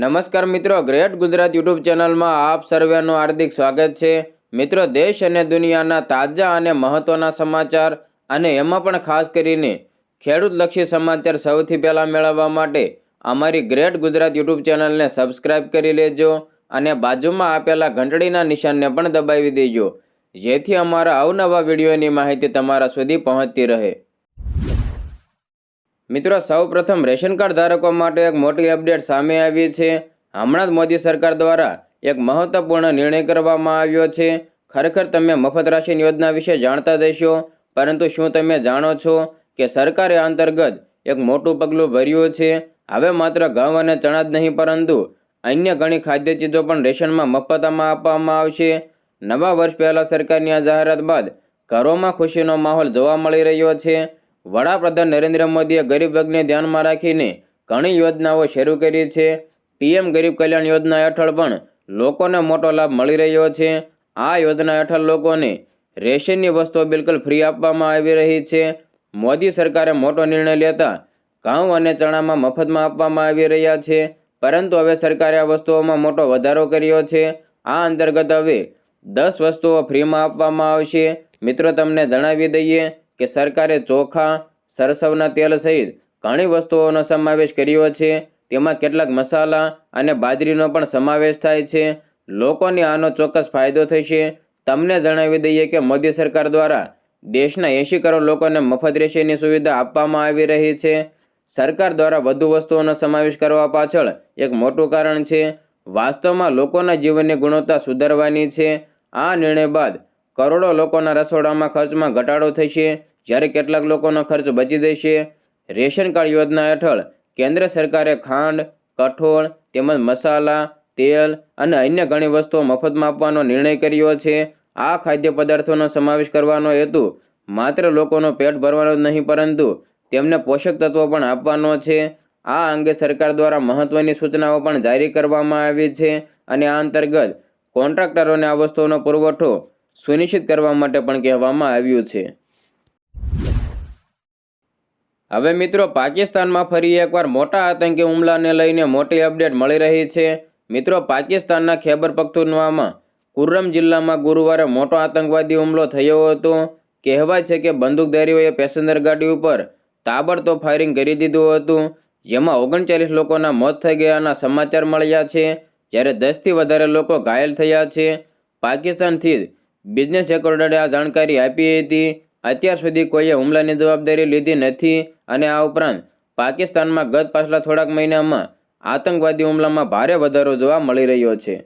નમસ્કાર મિત્રો, great Gujarat YouTube ચેનલમાં આપ સર્વેનું હાર્દિક સ્વાગત છે. મિત્રો, દેશ અને દુનિયાના તાજા અને મહત્વના સમાચાર અને એમાં પણ ખાસ કરીને ખેડૂતલક્ષી સમાચાર સૌથી પહેલાં મેળવવા માટે અમારી ગ્રેટ ગુજરાત યુટ્યુબ ચેનલને સબસ્ક્રાઇબ કરી લેજો અને બાજુમાં આપેલા ઘંટડીના નિશાનને પણ દબાવી દેજો, જેથી અમારા અવનવા વિડીયોની માહિતી તમારા સુધી પહોંચતી રહે. મિત્રો સૌ પ્રથમ રેશન કાર્ડ ધારકો માટે એક મોટી અપડેટ સામે આવી છે. હમણાં જ મોદી સરકાર દ્વારા એક મહત્વપૂર્ણ નિર્ણય કરવામાં આવ્યો છે. ખરેખર તમે મફત રાશન યોજના વિશે જાણતા દેશો પરંતુ શું તમે જાણો છો કે સરકારે અંતર્ગત એક મોટું પગલું ભર્યું છે? હવે માત્ર ઘઉં અને ચણા જ નહીં, પરંતુ અન્ય ઘણી ખાદ્ય ચીજો પણ રેશનમાં મફતમાં આપવામાં આવશે. નવા વર્ષ પહેલાં સરકારની આ જાહેરાત બાદ ઘરોમાં ખુશીનો માહોલ જોવા મળી રહ્યો છે. વડાપ્રધાન નરેન્દ્ર મોદીએ ગરીબ વર્ગને ધ્યાનમાં રાખીને ઘણી યોજનાઓ શરૂ કરી છે. પીએમ ગરીબ કલ્યાણ યોજના હેઠળ પણ લોકોને મોટો લાભ મળી રહ્યો છે. આ યોજના હેઠળ લોકોને રેશનની વસ્તુઓ બિલકુલ ફ્રી આપવામાં આવી રહી છે. મોદી સરકારે મોટો નિર્ણય લેતા ઘઉં અને ચણામાં મફતમાં આપવામાં આવી રહ્યા છે. પરંતુ હવે સરકારે આ વસ્તુઓમાં મોટો વધારો કર્યો છે. આ અંતર્ગત હવે દસ વસ્તુઓ ફ્રીમાં આપવામાં આવશે. મિત્રો, તમને જણાવી દઈએ કે સરકારે ચોખા, સરસવના તેલ સહિત ઘણી વસ્તુઓનો સમાવેશ કર્યો છે. તેમાં કેટલાક મસાલા અને બાજરીનો પણ સમાવેશ થાય છે. લોકોને આનો ચોક્કસ ફાયદો થશે. તમને જણાવી દઈએ કે મોદી સરકાર દ્વારા દેશના એંશી કરોડ લોકોને મફત રેશનની સુવિધા આપવામાં આવી રહી છે. સરકાર દ્વારા વધુ વસ્તુઓનો સમાવેશ કરવા પાછળ એક મોટું કારણ છે. વાસ્તવમાં લોકોના જીવનની ગુણવત્તા સુધારવાની છે. આ નિર્ણય બાદ કરોડો લોકોના રસોડામાં ખર્ચમાં ઘટાડો થશે. જ્યારે કેટલાક લોકોનો ખર્ચ બચી જશે. રેશન કાર્ડ યોજના હેઠળ કેન્દ્ર સરકારે ખાંડ, કઠોળ તેમજ મસાલા, તેલ અને અન્ય ઘણી વસ્તુઓ મફતમાં આપવાનો નિર્ણય કર્યો છે. આ ખાદ્ય પદાર્થોનો સમાવેશ કરવાનો હેતુ માત્ર લોકોનો પેટ ભરવાનો જ નહીં, પરંતુ તેમને પોષક તત્વો પણ આપવાનો છે. આ અંગે સરકાર દ્વારા મહત્વની સૂચનાઓ પણ જારી કરવામાં આવી છે અને આ અંતર્ગત કોન્ટ્રાક્ટરોને આ વસ્તુઓનો પુરવઠો સુનિશ્ચિત કરવા માટે પણ કહેવામાં આવ્યું છે. હવે મિત્રો, પાકિસ્તાનમાં ફરી એકવાર મોટા આતંકી હુમલાને લઈને મોટી અપડેટ મળી રહી છે. મિત્રો, પાકિસ્તાનના ખેબર પખ્તુનવામાં કુર્રમ જિલ્લામાં ગુરુવારે મોટો આતંકવાદી હુમલો થયો હતો. કહેવાય છે કે બંદૂકધારીઓએ પેસેન્જર ગાડી ઉપર તાબડતોબ ફાયરિંગ કરી દીધું હતું, જેમાં ઓગણચાલીસ લોકોના મોત થઈ ગયાના સમાચાર મળ્યા છે. જ્યારે દસથી વધારે લોકો ઘાયલ થયા છે. પાકિસ્તાનથી બિઝનેસ રેકોર્ડરે આ જાણકારી આપી હતી. અત્યાર સુધી કોઈએ હુમલાની જવાબદારી લીધી નથી અને આ ઉપરાંત પાકિસ્તાનમાં ગત પાછલા થોડાક મહિનામાં આતંકવાદી હુમલામાં ભારે વધારો જોવા મળી રહ્યો છે.